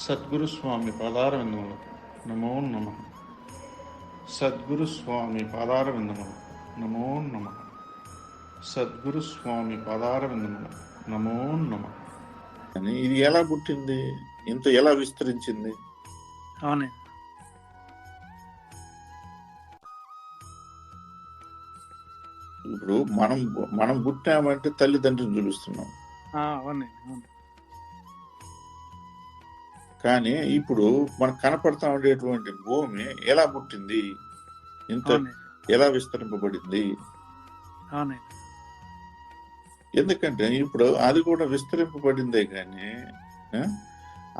సద్గురు స్వామి పాదారవిందములు. నమో నమ. సద్గురు స్వామి పాదారవిందములు. నమో నమ. సద్గురు స్వామి పాదారవిందములు. నమో నమ. అని ఇది ఎలా పుట్టింది? ఇంత ఎలా విస్తరించింది? అవునండి. ఇప్పుడు మనం మనం పుట్టామంటే తల్లిదండ్రులు చూపిస్తున్నాం ఆ, అవునండి అవును. కానీ ఇప్పుడు మనకు కనపడతా ఉండేటువంటి భూమి ఎలా పుట్టింది? ఇంత ఎలా విస్తరింపబడింది? ఎందుకంటే ఇప్పుడు అది కూడా విస్తరింపబడిందే కానీ?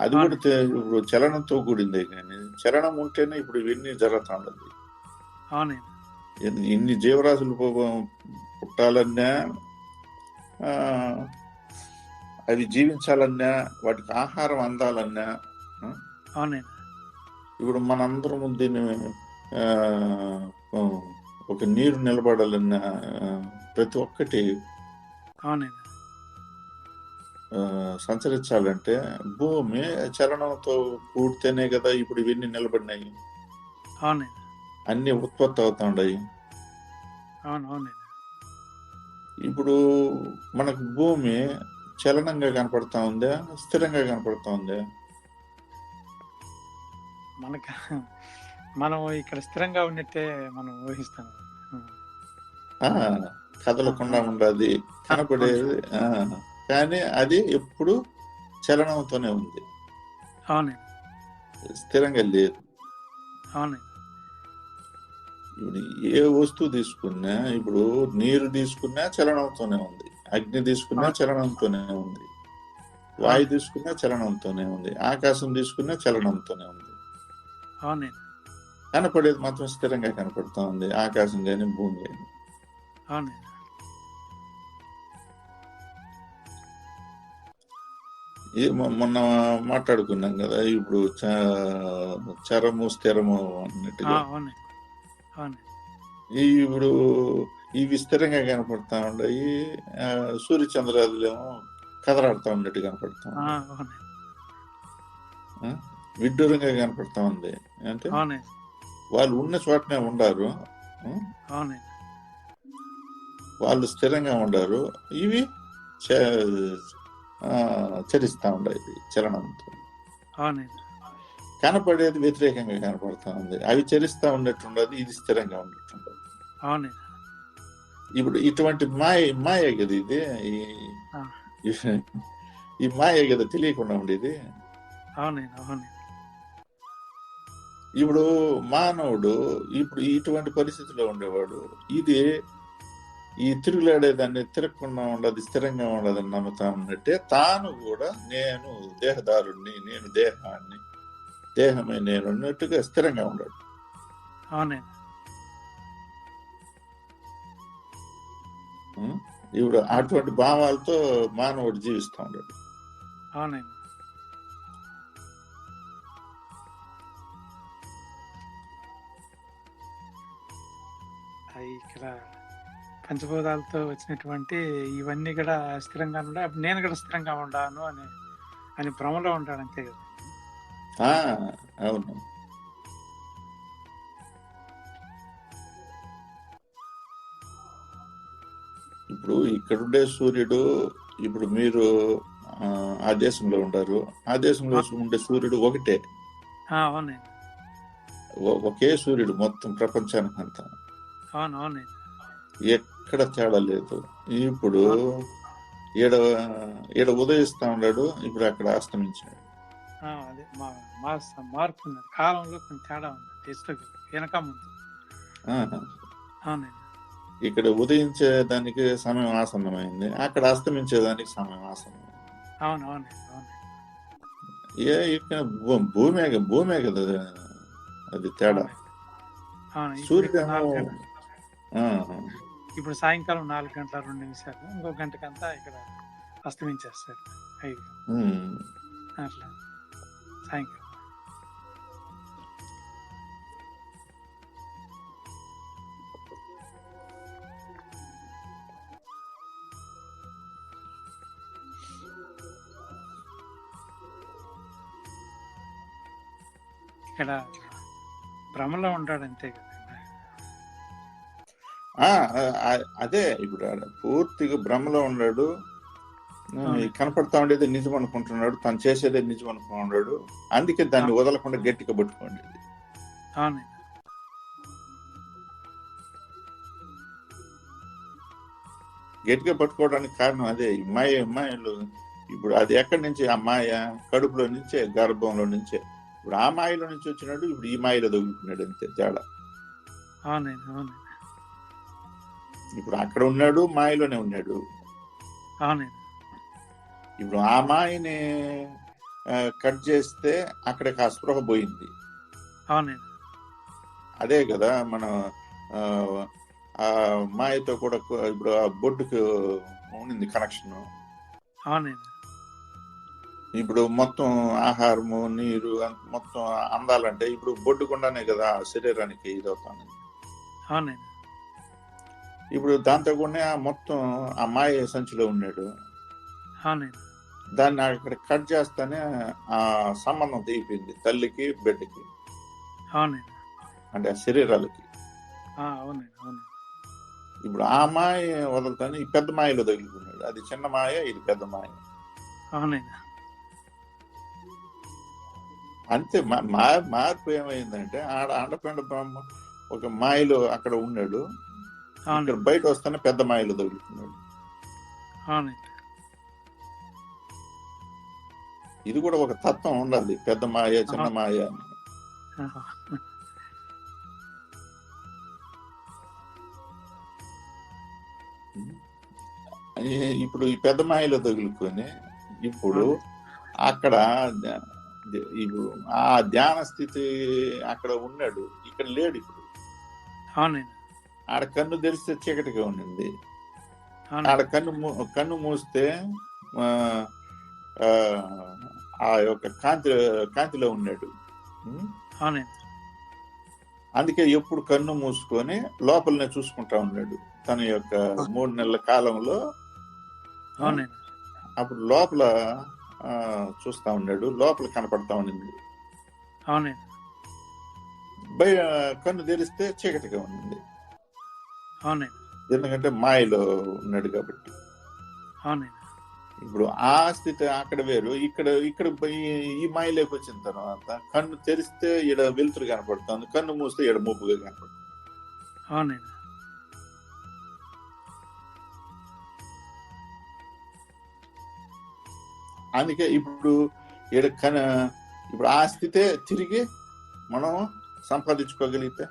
అది కూడా ఇప్పుడు చలనంతో కూడిందే కానీ చలనం ఉంటేనే ఇప్పుడు ఇవన్నీ జరుగుతా ఉండదు ఇన్ని జీవరాశులు పుట్టాలన్నా అవి జీవించాలన్నా వాటికి ఆహారం అందాలన్నా ఇప్పుడు మనందరం దీన్ని ఒక నీరు నిలబడాలన్నా ప్రతి ఒక్కటి సంచరించాలంటే భూమి చలనంతో కూడితేనే కదా ఇప్పుడు ఇవన్నీ నిలబడినాయి. అన్ని ఉత్పత్తి అవుతా ఉన్నాయి అవును అవునండి. ఇప్పుడు మనకు భూమి చలనంగా కనపడతా ఉందా? స్థిరంగా కనపడతా ఉందా? మనకి మనం ఇక్కడ స్థిరంగా ఉన్నట్టే మనం ఊహిస్తాం. కదలకుండా ఉండదు కనపడేది కానీ అది ఎప్పుడు చలనంతోనే ఉంది. అవునండి స్థిరంగా లేదు. అవునండి ఇప్పుడు ఏ వస్తువు తీసుకున్నా ఇప్పుడు నీరు తీసుకున్నా చలనంతోనే ఉంది. అగ్ని తీసుకున్నా చలనంతోనే ఉంది. వాయు తీసుకున్నా చలనంతోనే ఉంది. ఆకాశం తీసుకున్నా చలనంతోనే ఉంది. కనపడేది మాత్రం స్థిరంగా కనపడతా ఉంది. ఆకాశం కానీ భూమి కానీ మొన్న మాట్లాడుకున్నాం కదా ఇప్పుడు చరము స్థిరము అన్నట్టుగా. ఇప్పుడు ఇవి స్థిరంగా కనపడతా ఉన్నాయి ఆ, సూర్య చంద్రాదులేమో కదలాడుతా ఉన్నట్టు కనపడతా? విడ్డూరంగా కనపడతా ఉంది. అంటే వాళ్ళు ఉన్న చోటనే ఉండారు. వాళ్ళు స్థిరంగా ఉండారు. ఇవి చరిస్తా ఉన్నాయి చలనంతో కనపడేది వ్యతిరేకంగా కనపడతా ఉంది. అవి చరిస్తా ఉన్నట్టుండదు ఇది స్థిరంగా ఉన్నట్టుండదు. ఇప్పుడు ఇటువంటి మాయ మాయ కదా ఇది? ఈ- మాయ కదా తెలియకుండా ఉండేది? ఇప్పుడు మానవుడు ఇప్పుడు ఇటువంటి పరిస్థితిలో ఉండేవాడు. ఇది ఈ తిరుగులాడేదాన్ని తిరగకుండా ఉండదు స్థిరంగా ఉండదని నమ్ముతా ఉన్నట్టే తాను కూడా నేను దేహదారుణ్ణి నేను దేహాన్ని దేహమే నేను అన్నట్టుగా స్థిరంగా ఉండడు. అవునండి. ఇప్పుడు అటువంటి భావాలతో మానవుడు జీవిస్తూ అవునండి. అవి ఇక్కడ పంచభూతాలతో వచ్చినటువంటి ఇవన్నీ కూడా స్థిరంగా ఉండే నేను కూడా స్థిరంగా ఉండాను అని అని భ్రమలో ఉంటాడు అంతే కదా. అవును. ఇప్పుడు ఇక్కడుండే సూర్యుడు ఇప్పుడు మీరు ఆ, దేశంలో ఉంటారు ఆ దేశంలో ఉండే సూర్యుడు ఒకటే. ఒకే సూర్యుడు మొత్తం ప్రపంచానికి అంతా. ఎక్కడ తేడా లేదు. ఇప్పుడు ఈడ ఈడ ఉదయిస్తా ఉన్నాడు ఇప్పుడు అక్కడ అస్తమించాడు. ఆ, అదే. మా మా మార్పు కాలంలో కొంచెం తేడా ఉంది. వెనక ముందు. అవునండి. ఇక్కడ ఉదయించే దానికి సమయం ఆసన్నమైంది అక్కడ అస్తమించేదానికి సమయం ఆసన్నమైంది. అవును అవునండి అవును. ఏ ఇక్కడ భూమే భూమే కదా అది. తేడా. అవును, ఇప్పుడు సాయంకాలం నాలుగు గంటల రెండు నిమిషాలు ఇంకో గంటకంతా ఇక్కడ ఐదు. ఉమ్. అట్లా. సాయంకాలం. ఇక్కడ భ్రమలో ఉంటాడు అంతే ఆ, అదే ఇప్పుడు పూర్తిగా భ్రమలో ఉన్నాడు. కనపడతా ఉండేది నిజం అనుకుంటున్నాడు. తను చేసేదే నిజం అనుకున్నాడు అందుకే దాన్ని వదలకుండా గట్టిగా పట్టుకోండి. గట్టిగా పట్టుకోవడానికి కారణం అదే. మాయ మాయలు ఇప్పుడు అది ఎక్కడి నుంచి? ఆ మాయ కడుపులో నుంచే గర్భంలో నుంచే. ఇప్పుడు ఆ మాయలో నుంచి వచ్చినాడు ఇప్పుడు ఈ మాయలో దొరుకుతున్నాడు అంతే తేడా. ఇప్పుడు అక్కడ ఉన్నాడు మాయలోనే ఉన్నాడు. ఇప్పుడు ఆ మాయని కట్ చేస్తే అక్కడికి ఆ స్పృహ పోయింది అదే కదా మనం ఆ, మాయతో కూడా ఇప్పుడు ఆ బొడ్డుకు ఉండింది కనెక్షన్ ఇప్పుడు మొత్తం ఆహారము నీరు మొత్తం అందాలంటే ఇప్పుడు బొడ్డు గుండానే కదా శరీరానికి ఇది అవుతాను అవునండి. ఇప్పుడు దాంతో కూడా మొత్తం ఆ మాయ సంచిలో ఉన్నాడు. అవునండి. దాన్ని అక్కడ కట్ చేస్తానే ఆ సంబంధం తెగిపోయింది తల్లికి బిడ్డకి. అవునండి. అంటే ఆ శరీరాలకి. అవునండి ఇప్పుడు ఆ మాయ వదులుతానే ఈ పెద్ద మాయలో తగులుకున్నాడు అది చిన్న మాయ ఇది పెద్ద మాయ. అవునండి. అంతే మా మా- మార్పు ఏమైందంటే ఆడ అండపిండ బ్రహ్మ ఒక మాయలో అక్కడ ఉన్నాడు. బయట వస్తానే పెద్ద మాయలో తగులుకున్నాడు అవునండి ఇది కూడా ఒక తత్వం ఉండాలి పెద్ద మాయ చిన్న మాయ ఇప్పుడు ఈ పెద్ద మాయలో తగులుకొని ఇప్పుడు అక్కడ ఆ ధ్యాన స్థితి అక్కడ ఉన్నాడు. ఇక్కడ లేడు ఇప్పుడు. ఆడ కన్ను తెరిస్తే చీకటిగా ఉండింది. ఆడ కన్ను కన్ను మూస్తే ఆ, యొక్క కాంతి కాంతిలో ఉన్నాడు. అందుకే ఎప్పుడు కన్ను మూసుకొని లోపలనే చూసుకుంటా ఉన్నాడు. తన యొక్క మూడు నెలల కాలంలో. అప్పుడు లోపల చూస్తా ఉన్నాడు. లోపల కనపడతా ఉండింది అవునండి. బయ కన్ను తెరిస్తే చీకటిగా ఉండింది అవునండి. ఎందుకంటే మాయలో ఉన్నాడు కాబట్టి. అవునండి. ఇప్పుడు ఆ స్థితి అక్కడ వేరు. ఇక్కడ ఇక్కడ ఈ- మాయలోకి వచ్చిన తర్వాత కన్ను తెరిస్తే ఈడ వెలుతురు కనపడుతుంది. కన్ను మూస్తే ఈడ ముప్పుగా కనపడుతుంది. అవునండి. అందుకే ఇప్పుడు ఈడ కన ఇప్పుడు ఆ స్థితే తిరిగి మనం సంపాదించుకోగలిగితే.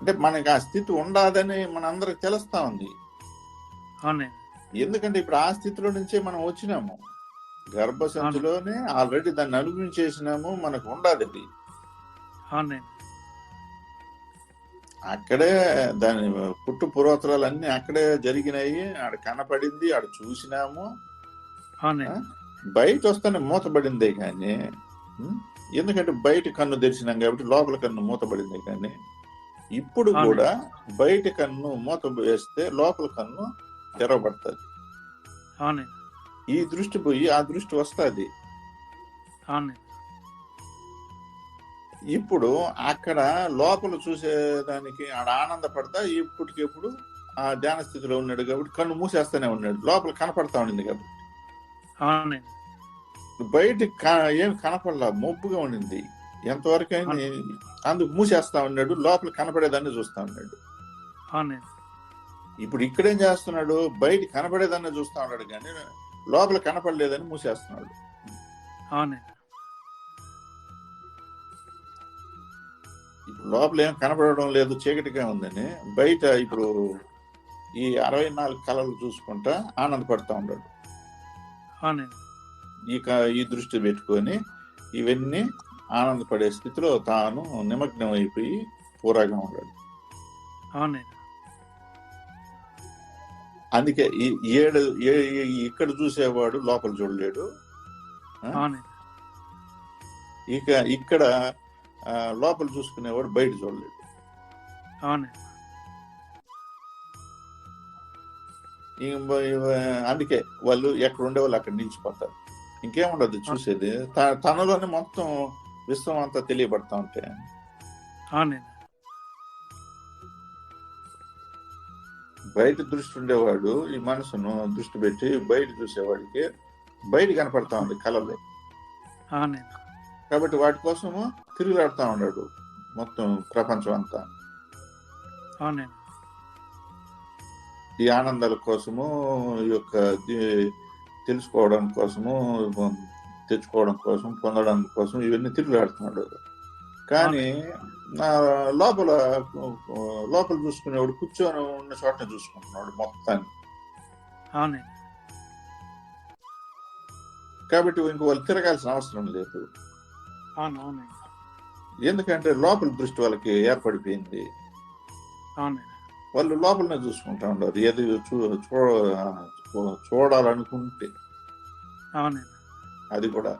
అంటే మనకి ఆ స్థితి ఉండదని మన అందరికి తెలుస్తా ఉంది. ఎందుకంటే ఇప్పుడు ఆ స్థితిలో నుంచే మనం వచ్చినాము. గర్భసంచిలోనే ఆల్రెడీ దాన్ని అనుభవించేసినాము మనకు ఉండదు అది అక్కడే దాని పుట్టు పూర్వోత్తరాలు అన్ని అక్కడే జరిగినాయి. ఆడ కనపడింది ఆడ చూసినాము. బయట వస్తానే మూతబడిందే కానీ? ఎందుకంటే బయట కన్ను తెరిచినాం కాబట్టి లోపల కన్ను మూతబడిందే కానీ ఇప్పుడు. కూడా బయట కన్ను మూత వేస్తే లోపల కన్ను తెరవబడుతుంది. ఈ దృష్టి పోయి ఆ దృష్టి వస్తుంది. ఇప్పుడు అక్కడ లోపల చూసేదానికి ఆడ ఆనందపడతా ఇప్పటికెప్పుడు ఆ ధ్యాన స్థితిలో ఉన్నాడు కాబట్టి కన్ను మూసేస్తూనే ఉన్నాడు. లోపల కనపడతా ఉండింది కాబట్టి. అవునండి. బయట ఏం కనపడలా మబ్బుగా ఉండింది. ఎంతవరకు అయింది అందుకు మూసేస్తా ఉన్నాడు లోపల కనపడేదాన్ని చూస్తా ఉన్నాడు. ఇప్పుడు ఇక్కడేం చేస్తున్నాడు? బయట కనపడేదాన్ని చూస్తా ఉన్నాడు కానీ లోపల కనపడలేదని మూసేస్తున్నాడు. ఇప్పుడు లోపల ఏం కనపడడం లేదు చీకటిగా ఉందని బయట ఇప్పుడు ఈ అరవై నాలుగు కళలు చూసుకుంటా ఆనందపడతా ఉన్నాడు. అవునండి. ఈ దృష్టి పెట్టుకొని ఇవన్నీ ఆనందపడే స్థితిలో తాను నిమగ్నం అయిపోయి పూరాగా ఉన్నాడు అందుకే ఈ ఏడు ఇక్కడ చూసేవాడు లోపల చూడలేడు. ఇక ఇక్కడ లోపల చూసుకునేవాడు బయట చూడలేడు. అందుకే వాళ్ళు ఎక్కడ ఉండే వాళ్ళు అక్కడ నిలిచిపోతారు ఇంకేముండదు చూసేది. తనలోనే మొత్తం విశ్వం అంతా తెలియబడతా ఉంటే. అవునండి. బయట దృష్టి ఉండేవాడు ఈ మనసును దృష్టి పెట్టి బయట చూసేవాడికి బయట కనపడతా ఉంది కళలో. కాబట్టి వాటి కోసము తిరుగులాడుతా ఉన్నాడు మొత్తం ప్రపంచం అంతా. ఈ ఆనందాల కోసము ఈ యొక్క తెలుసుకోవడం కోసము తెచ్చుకోవడం కోసం పొందడం కోసం ఇవన్నీ తిరుగులాడుతున్నాడు. కానీ నా లోపల లోపల చూసుకునేవాడు కూర్చొని ఉన్న చోటనే చూసుకుంటున్నాడు మొత్తాన్ని. కాబట్టి ఇంక వాళ్ళు తిరగాల్సిన అవసరం లేదు. ఎందుకంటే లోపల దృష్టి వాళ్ళకి ఏర్పడిపోయింది. అవునండి. వాళ్ళు లోపలనే చూసుకుంటా ఉండరు. ఏది చూ చూడాలనుకుంటే. అవునండి. అది కూడా.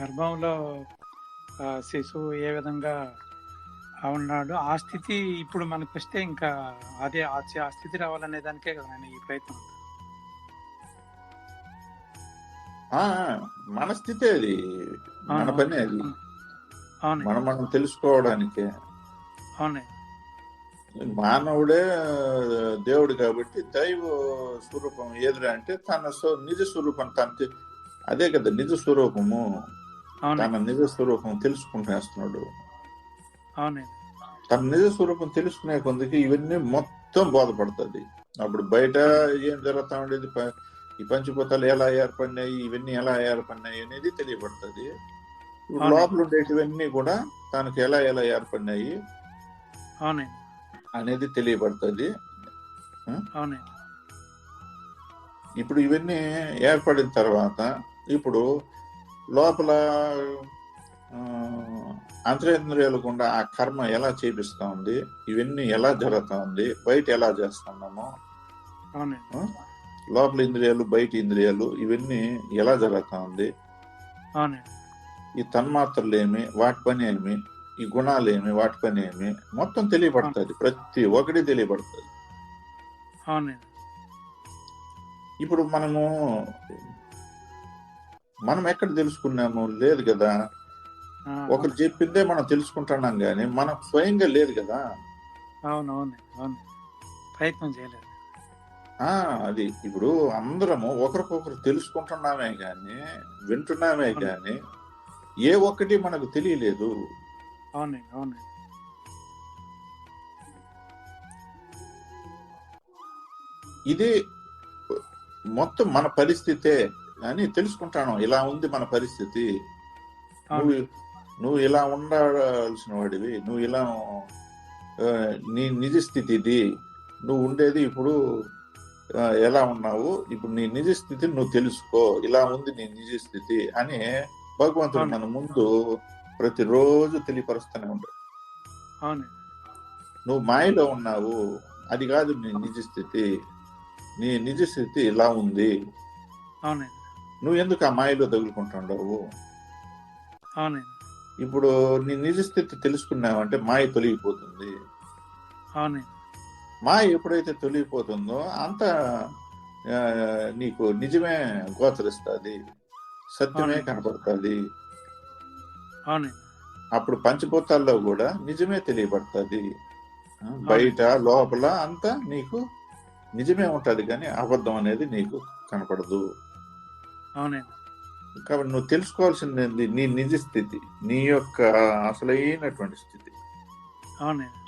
గర్భంలో శిశువు ఏ విధంగా ఉన్నాడు ఆ స్థితి ఇప్పుడు మనకు వస్తే ఇంకా అదే ఆ స్థితి రావాలనే దానికే కదా ఈ ప్రయత్నం మన స్థితి అది. మన పని అది. మనం మనం తెలుసుకోవడానికే. మానవుడే దేవుడు కాబట్టి దైవ స్వరూపం ఏదిరా అంటే తన నిజ స్వరూపం తన అదే కదా నిజ స్వరూపము. తన నిజ స్వరూపం తెలుసుకుంటేస్తున్నాడు తన నిజ స్వరూపం తెలుసుకునే కొందికి ఇవన్నీ మొత్తం బోధపడుతుంది. అప్పుడు బయట ఏం జరుగుతా ఉండేది? ఈ పంచిపోతాలు ఎలా ఏర్పడినాయి ఇవన్నీ ఎలా ఏర్పడినాయి అనేది తెలియబడుతుంది. లోపల ఉండేటివన్నీ కూడా తనకు ఎలా ఎలా ఏర్పడినాయి అనేది తెలియబడుతుంది. ఇప్పుడు ఇవన్నీ ఏర్పడిన తర్వాత ఇప్పుడు లోపల ఆ, అంతరేంద్రియాలు గుండా ఆ కర్మ ఎలా చేపిస్తా ఉంది ఇవన్నీ ఎలా జరుగుతా ఉంది బయట ఎలా చేస్తున్నాము? లోపల ఇంద్రియాలు బయట ఇంద్రియాలు ఇవన్నీ ఎలా జరుగుతా ఉంది? ఈ తన్మాత్రలు ఏమి వాటి పని ఏమి ఈ గుణాలు ఏమి వాటి పని ఏమి మొత్తం తెలియబడుతుంది ప్రతి ఒక్కటి తెలియబడుతుంది ఇప్పుడు మనము మనం ఎక్కడ తెలుసుకున్నాము? లేదు కదా. ఒకరు చెప్పిందే మనం తెలుసుకుంటున్నాం కానీ మనం స్వయంగా లేదు కదా. అవును అవును. ప్రయత్నం చేయలేదు. అది ఇప్పుడు అందరము ఒకరికొకరు తెలుసుకుంటున్నామే కానీ వింటున్నామే కానీ ఏ ఒక్కటి మనకు తెలియలేదు. అవునండి అవునండి. ఇది మొత్తం మన పరిస్థితే అని తెలుసుకుంటాను. ఇలా ఉంది మన పరిస్థితి. నువ్వు నువ్వు ఇలా ఉండాల్సిన వాడివి. నువ్వు ఇలా నీ నిజ స్థితి ఇది నువ్వు ఉండేది ఇప్పుడు ఎలా ఉన్నావు? ఇప్పుడు నీ నిజ స్థితిని నువ్వు తెలుసుకో. ఇలా ఉంది నీ నిజ స్థితి అని భగవంతుడు. మన ముందు ప్రతిరోజు తెలియపరుస్తూనే ఉంటాడు. నువ్వు మాయలో ఉన్నావు. అది కాదు నీ నిజ స్థితి. నీ నిజ స్థితి ఇలా ఉంది. నువ్వు ఎందుకు ఆ మాయలో తగులుకుంటున్నావు ఇప్పుడు నీ నిజ స్థితి తెలుసుకున్నావంటే మాయ తొలగిపోతుంది. మాయ ఎప్పుడైతే తొలగిపోతుందో అంత నీకు నిజమే గోచరిస్తుంది సత్యమే. కనపడుతుంది. అప్పుడు పంచభూతాల్లో కూడా నిజమే తెలియబడుతుంది. బయట లోపల అంతా నీకు నిజమే ఉంటది కానీ అబద్ధం అనేది నీకు కనపడదు. కాబట్టి నువ్వు తెలుసుకోవాల్సింది నీ నిజ స్థితి నీ యొక్క అసలైనటువంటి స్థితి. అవునండి.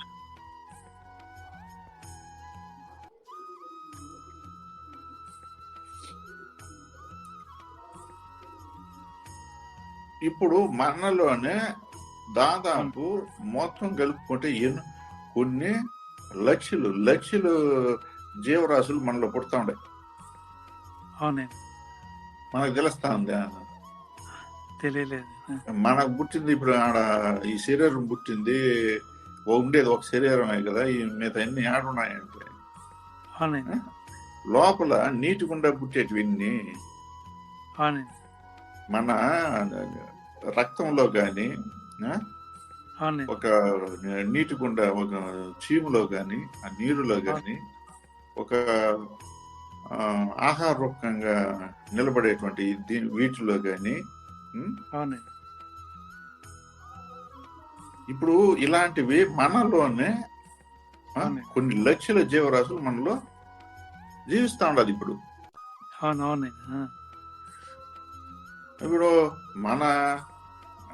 ఇప్పుడు మనలోనే దాదాపు మొత్తం కలుపుకుంటే ఎన్ని కొన్ని లక్షలు లక్షలు జీవరాశులు మనలో పుడతా ఉండే. మనకు తెలుస్తా ఉంది? తెలియలేదు. మనకు పుట్టింది ఇప్పుడు ఆడ ఈ శరీరం పుట్టింది ఉండేది ఒక శరీరమే కదా ఈ మిగతా అన్ని ఆడున్నాయంటే లోపల నీటి గుండా పుట్టేటివన్నీ అవునండి. మన రక్తంలో కానీ ఒక నీటి గుండా ఒక చీములో కానీ ఆ నీరులో కానీ ఒక ఆహార రూపంగా నిలబడేటువంటి దీని వీటిలో కానీ ఇప్పుడు ఇలాంటివి మనలోనే. కొన్ని లక్షల జీవరాశులు మనలో జీవిస్తా ఉండదు ఇప్పుడు. ఇప్పుడు మన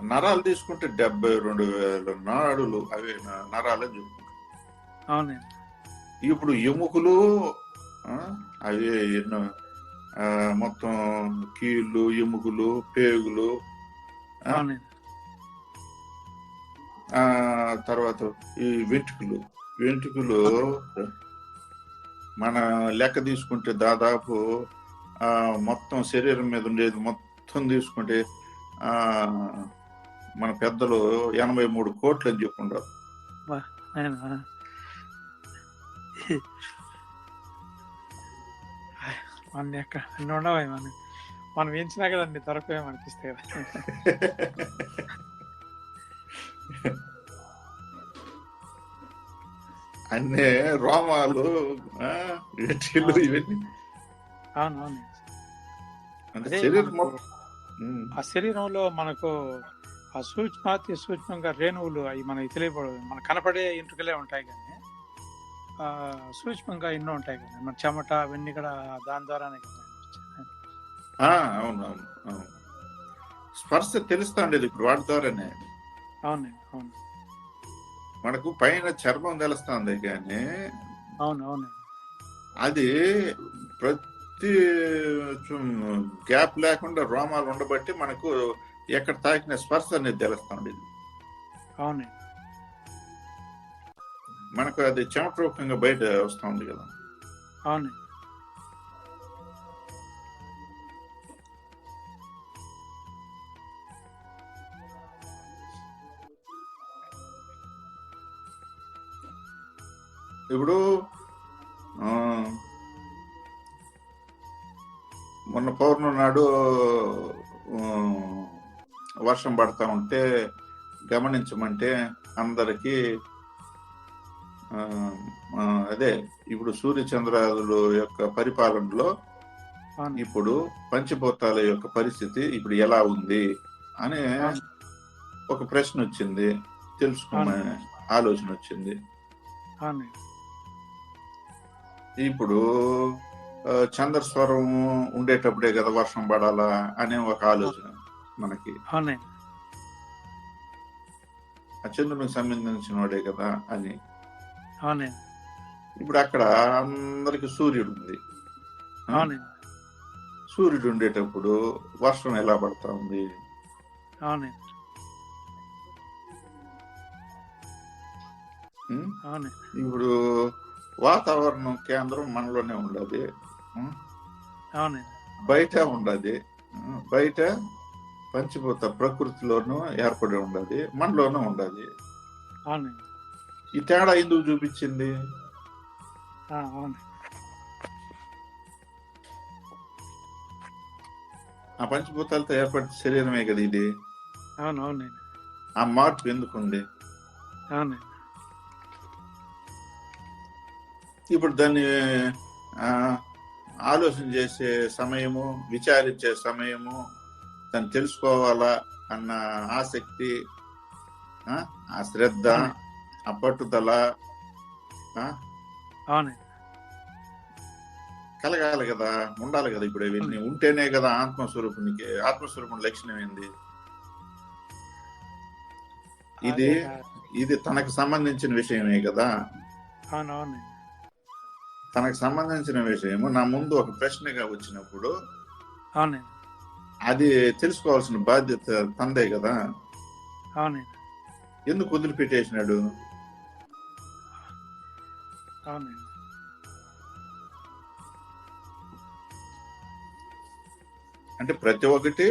నరాలు తీసుకుంటే డెబ్బై రెండు వేల నాడులు అవి నరాలు అని చెప్పుకుంటాం ఇప్పుడు ఎముకలు అవి ఎన్నో మొత్తం కీళ్ళు ఎముకలు పేగులు తర్వాత ఈ వెంట్రుకలు. వెంట్రుకలు మన లెక్క తీసుకుంటే దాదాపు ఆ మొత్తం శరీరం మీద ఉండేది మొత్తం తీసుకుంటే ఆ మన పెద్దలు ఎనభై మూడు కోట్లు అని చెప్పుకుంటారు ఆయన మన యొక్క అన్ని ఉండవు మనం మనం వేయించినా కదా అన్ని దొరకవేమో అనిపిస్తాయి కదా. అన్నీ రోమాలు ఇవన్నీ. అవును అవును. అంటే అదే శరీరం మనకు మొత్తం ఉమ్. ఆ శరీరంలో మనకు ఆ సూక్ష్మాతి సూక్ష్మంగా రేణువులు అవి మనకి తెలియబడవు మన కనపడే ఇంటికలే ఉంటాయి కానీ సూక్ష్మంగా ఎన్నో ఉంటాయి కదా మన చెమట అవన్నీ కూడా దాని ద్వారానే కదా అవును అవును అవును. స్పర్శ తెలుస్తా ఉండేది ఇప్పుడు వాటి ద్వారానే. అవునండి అవును. మనకు పైన చర్మం తెలుస్తుంది కానీ అవును అవునండి అది ప్రతి గ్యాప్ లేకుండా రోమాలు ఉండబట్టి మనకు ఎక్కడ తాకిన స్పర్శ అనేది తెలుస్తా ఉండేది అవునండి మనకు అది చెమట రూపంగా బయట వస్తా ఉంది కదా ఇప్పుడు మొన్న పౌర్ణమి నాడు వర్షం పడతా ఉంటే గమనించమంటే అందరికి అదే ఇప్పుడు సూర్యచంద్రాదుల యొక్క పరిపాలనలో ఇప్పుడు పంచభూతాల యొక్క పరిస్థితి ఇప్పుడు ఎలా ఉంది అనే. ఒక ప్రశ్న వచ్చింది తెలుసుకోమని ఆలోచన వచ్చింది ఇప్పుడు చంద్రస్వరం ఉండేటప్పుడే కదా వర్షం పడాలా అనే ఒక ఆలోచన. మనకి. అవునండి. చంద్రునికి సంబంధించిన వాడే కదా అని. అవునండి. ఇప్పుడు అక్కడ అందరికి సూర్యుడు ఉంది? అవునండి. సూర్యుడు ఉండేటప్పుడు వర్షం ఎలా పడతా ఉంది అవునండి. ఇప్పుడు వాతావరణం కేంద్రం మనలోనే ఉండదు? అవునండి. బయట ఉండదు? బయట పంచభూత ప్రకృతిలోనూ ఏర్పడి ఉండదు మనలోనూ ఉండదు. ఈ తేడా ఎందుకు చూపించింది? ఆ, అవును. ఆ పంచభూతాలతో ఏర్పడిన శరీరమే కదా ఇది? ఆ మార్పు ఎందుకుంది? ఇప్పుడు దాన్ని ఆలోచన చేసే సమయము విచారించే సమయము దాన్ని తెలుసుకోవాలా అన్న ఆసక్తి ఆ, ఆ శ్రద్ధ ఆ పట్టుదల కలగాలి కదా ఉండాలి కదా ఇప్పుడు ఇవన్నీ. ఉంటేనే కదా ఆత్మస్వరూపునికి ఆత్మస్వరూపం లక్షణం ఏంది? ఇది ఇది తనకు సంబంధించిన విషయమే కదా. తనకు సంబంధించిన విషయము. నా ముందు ఒక ప్రశ్నగా వచ్చినప్పుడు అది తెలుసుకోవాల్సిన బాధ్యత తందే కదా. అవునండి. ఎందుకు వదిలిపెట్టేసినాడు? అవునండి. అంటే ప్రతి ఒక్కటి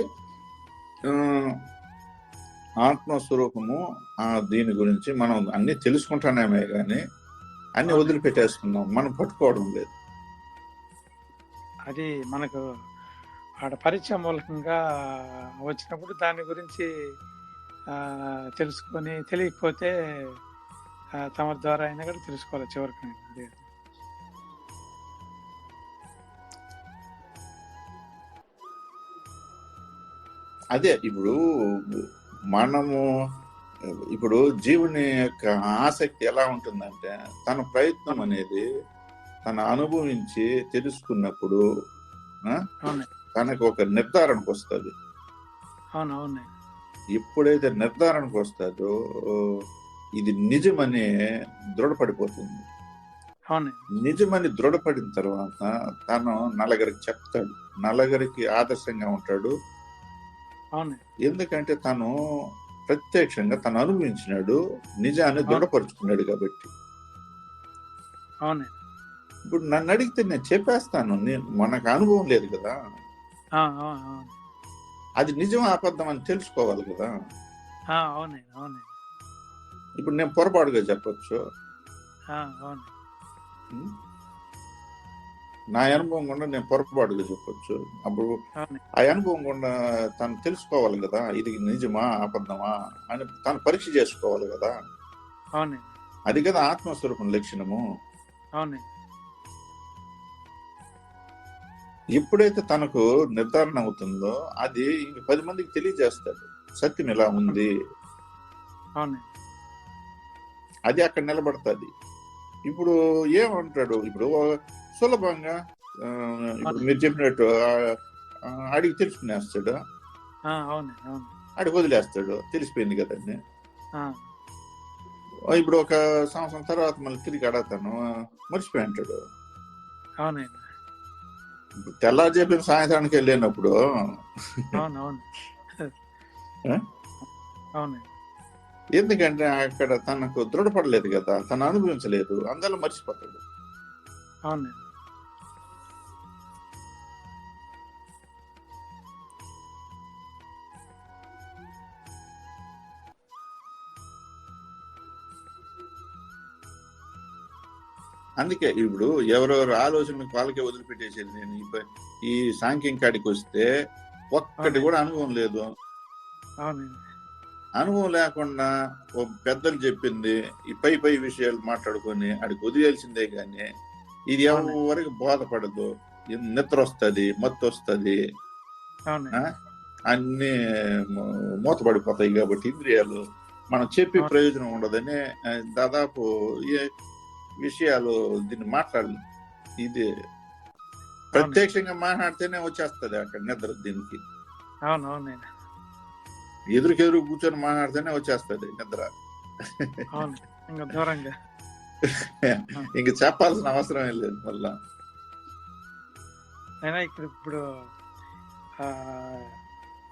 ఆత్మస్వరూపము ఆ దీని గురించి మనం అన్ని తెలుసుకుంటానేమే కానీ అన్ని వదిలిపెట్టేసుకున్నాం మనం పట్టుకోవడం లేదు. అది మనకు ఆడ పరిచయం మూలకంగా వచ్చినప్పుడు దాని గురించి తెలుసుకొని తెలియకపోతే తమ ద్వారా అయినా కూడా తెలుసుకోవాలి చివరికి. అదే. ఇప్పుడు మనము ఇప్పుడు జీవుని యొక్క ఆసక్తి ఎలా ఉంటుందంటే తన ప్రయత్నం అనేది తన అనుభవించి తెలుసుకున్నప్పుడు తనకు ఒక నిర్ధారణకు వస్తుంది ఎప్పుడైతే నిర్ధారణకు వస్తుందో ఇది నిజమని దృఢపడిపోతుంది. నిజమని దృఢపడిన తర్వాత తను నలుగురికి చెప్తాడు. నలుగురికి ఆదర్శంగా ఉంటాడు. ఎందుకంటే తను ప్రత్యక్షంగా తను అనుభవించినాడు. నిజాన్ని దృఢపరుచుకున్నాడు కాబట్టి. ఇప్పుడు నన్ను అడిగితే నేను చెప్పేస్తాను. నేను మనకు అనుభవం లేదు కదా. అది నిజం అబద్ధం అని తెలుసుకోవాలి కదా. ఇప్పుడు నేను పొరపాటుగా చెప్పొచ్చు? నా అనుభవం కూడా నేను పొరపాటుగా చెప్పొచ్చు. అప్పుడు అవును. ఆ అనుభవం కూడా తను తెలుసుకోవాలి కదా. ఇది నిజమా అబద్ధమా అని తను పరీక్ష చేసుకోవాలి కదా. అవును. అది కదా ఆత్మస్వరూపం లక్షణము. అవును. ఎప్పుడైతే తనకు నిర్ధారణ అవుతుందో అది పది మందికి తెలియజేస్తాడు. సత్యం ఇలా ఉంది. అవును. అది అక్కడ నిలబడుతుంది. ఇప్పుడు ఏమంటాడు? ఇప్పుడు సులభంగా ఇప్పుడు మీరు చెప్పినట్టు అడిగి తెలుసుకునేస్తాడు. అడిగి వదిలేస్తాడు. తెలిసిపోయింది కదండి ఇప్పుడు ఒక సంవత్సరం తర్వాత మళ్ళీ తిరిగి అడగతాను మర్చిపోయి అంటాడు అవునండి. తెల్లారు చెప్పిన సాయంత్రానికి వెళ్ళినప్పుడు. ఎందుకంటే అక్కడ తనకు దృఢపడలేదు కదా తను అనుభవించలేదు అందువల్ల మర్చిపోతాడు అవును. అందుకే ఇప్పుడు ఎవరెవరు ఆలోచనలకు వాళ్ళకే వదిలిపెట్టేసేది నేను ఈ సాంఖ్యం కాడికి వస్తే ఒక్కటి. కూడా అనుభవం లేదు అనుభవం లేకుండా ఓ పెద్దలు చెప్పింది ఈ పై పై విషయాలు మాట్లాడుకొని అడిగి వదిలేయాల్సిందే కానీ ఇది. ఎవరికి బోధపడదు నిద్ర వస్తుంది మత్తు వస్తుంది? అన్ని మూతపడిపోతాయి కాబట్టి ఇంద్రియాలు మనం చెప్పే. ప్రయోజనం ఉండదని దాదాపు విషయాలు దీన్ని మాట్లాడలేదు ఇది ప్రత్యక్షంగా మాట్లాడితేనే వచ్చేస్తుంది అక్కడ నిద్ర దీనికి. ఎదురుకెదురు కూర్చొని మాట్లాడితేనే వచ్చేస్తుంది నిద్ర. దూరంగా. ఇంక చెప్పాల్సిన అవసరం లేదు మళ్ళా. అయినా ఇక్కడ ఇప్పుడు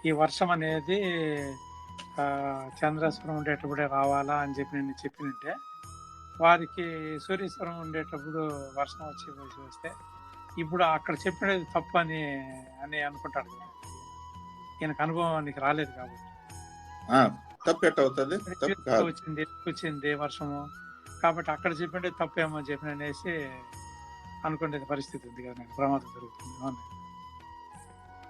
ఈ వర్షం అనేది ఆ, చంద్రేశ్వరం ఉండేటప్పుడే రావాలా అని చెప్పి నేను చెప్పినంటే వారికి సూర్యేశ్వరం ఉండేటప్పుడు వర్షం వచ్చి వస్తే ఇప్పుడు అక్కడ చెప్పినది తప్పు అని అని అనుకుంటాడు కదా. ఈయనకు అనుభవానికి రాలేదు కాబట్టి. తప్పు అవుతుంది? వచ్చింది వచ్చింది వర్షము. కాబట్టి అక్కడ చెప్పిండే తప్పేమో చెప్పిన అనేసి అనుకునే పరిస్థితి ఉంది కదా నాకు. ప్రమాదం జరుగుతుంది. అవును?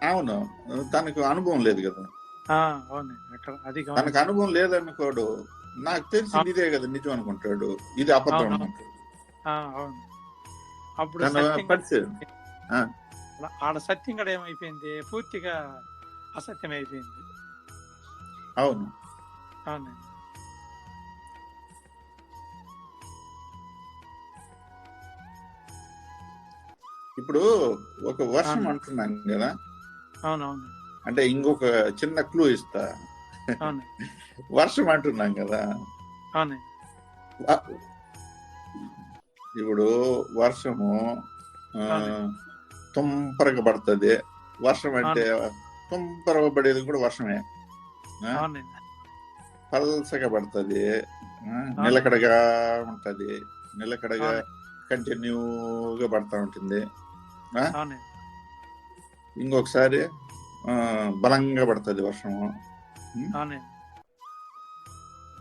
అవును. తనకు అనుభవం లేదు కదా. ఆ, అవును అక్కడ అది తనకు. అనుభవం లేదనుకోడు. నాకు తెలిసింది ఇదే కదా నిజం అనుకుంటాడు. ఇది అబద్ధం అవును. అప్పుడు. ఆడ- సత్యం కూడా ఏమైపోయింది? పూర్తిగా అసత్యం అయిపోయింది అవును. అవును ఇప్పుడు ఒక వర్షం అవును. అంటున్నాం కదా? అవునవును. అంటే ఇంకొక చిన్న క్లూ ఇస్తా. వర్షం అంటున్నాం కదా. ఇప్పుడు వర్షము. తుంపరగా పడుతుంది. వర్షం అంటే తుంపరగా పడేది కూడా వర్షమే. పల్సగా పడుతుంది. నిలకడగా ఉంటది. నిలకడగా కంటిన్యూగా పడతా ఉంటుంది. ఇంకొకసారి బలంగా పడుతుంది వర్షము.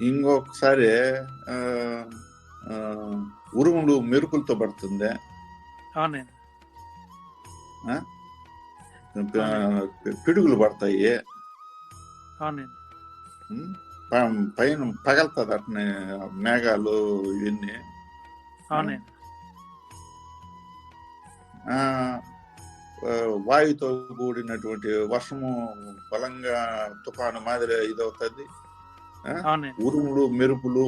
ఇంకొకసారి ఉరుములు మెరుపులతో పడుతుంది? పిడుగులు పడతాయి. పైన పగలుతుంది అట్నే మేఘాలు ఇవన్నీ. వాయుతో కూడినటువంటి వర్షము బలంగా తుఫాను మాదిరి ఇదవుతుంది. ఉరుములు మెరుపులు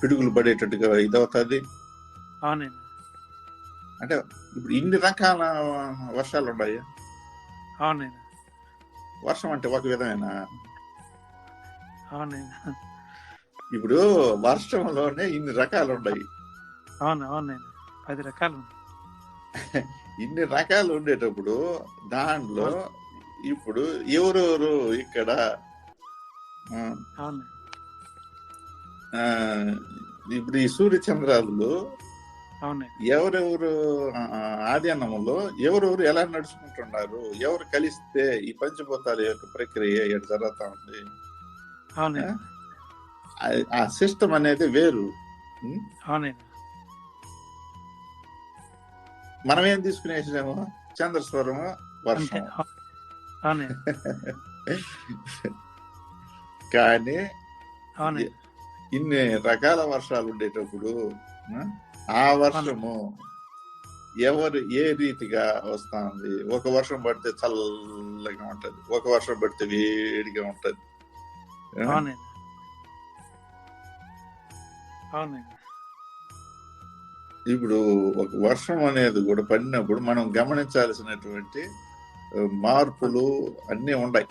పిడుగులు పడేటట్టుగా ఇదవుతుంది. అంటే ఇప్పుడు ఇన్ని రకాల వర్షాలు ఉన్నాయి వర్షం అంటే ఒక విధమైన? ఇప్పుడు వర్షంలోనే ఇన్ని రకాలు ఉన్నాయి అవును అవునండి. పది రకాలు. ఇన్ని రకాలు ఉండేటప్పుడు దాంట్లో ఇప్పుడు ఎవరెవరు ఇక్కడ? ఇప్పుడు ఈ సూర్య చంద్రాలు అవునండి ఎవరెవరు ఆ, ఆదిన్నములో ఎవరెవరు ఎలా నడుచుకుంటున్నారు? ఎవరు కలిస్తే ఈ పంచభూతాల యొక్క ప్రక్రియ ఇక్కడ జరుగుతా ఉంది? ఆ- సిస్టమ్ అనేది వేరు? అవునండి మనం ఏం తీసుకునేసాము చంద్రస్వరము వర్షం. కానీ ఇన్ని రకాల వర్షాలు ఉండేటప్పుడు ఆ, వర్షము ఎవరు ఏ రీతిగా వస్తా ఉంది ఒక వర్షం పడితే చల్లగా ఉంటది ఒక వర్షం పడితే వేడిగా ఉంటది. ఇప్పుడు ఒక వర్షం అనేది కూడా పడినప్పుడు మనం గమనించాల్సినటువంటి మార్పులు అన్నీ ఉన్నాయి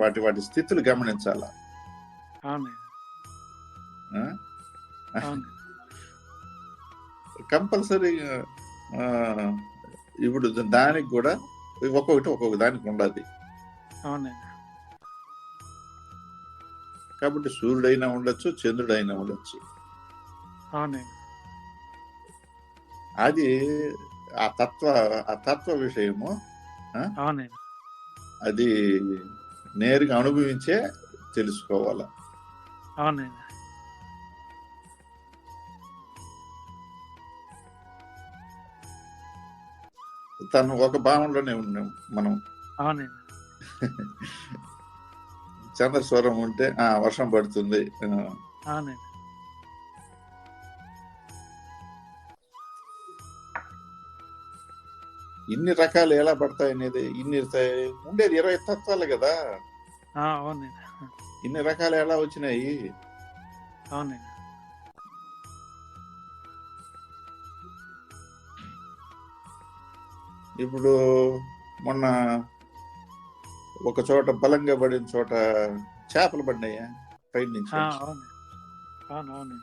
వాటి వాటి స్థితులు గమనించాల. కంపల్సరీ ఇప్పుడు దానికి కూడా ఒక్కొక్కటి ఒక్కొక్క దానికి అవునండి కాబట్టి సూర్యుడైనా ఉండొచ్చు చంద్రుడైనా ఉండొచ్చు. అవునండి అది ఆ తత్వ ఆ తత్వ విషయము అది నేరుగా అనుభవించే తెలుసుకోవాల. అవునండి. తను ఒక భావంలోనే ఉన్నాం మనం. అవునండి. చంద్రస్వరం ఉంటే ఆ వర్షం పడుతుంది. అవునండి. ఇన్ని రకాలు ఎలా పడతాయి అనేది ఇన్ని ఉండేది ఇరవై తత్వాలు కదా. ఇన్ని రకాలు ఎలా వచ్చినాయి? ఇప్పుడు మొన్న ఒక చోట బలంగా పడిన చోట చేపలు పడినాయా? పైన నుంచి. అవును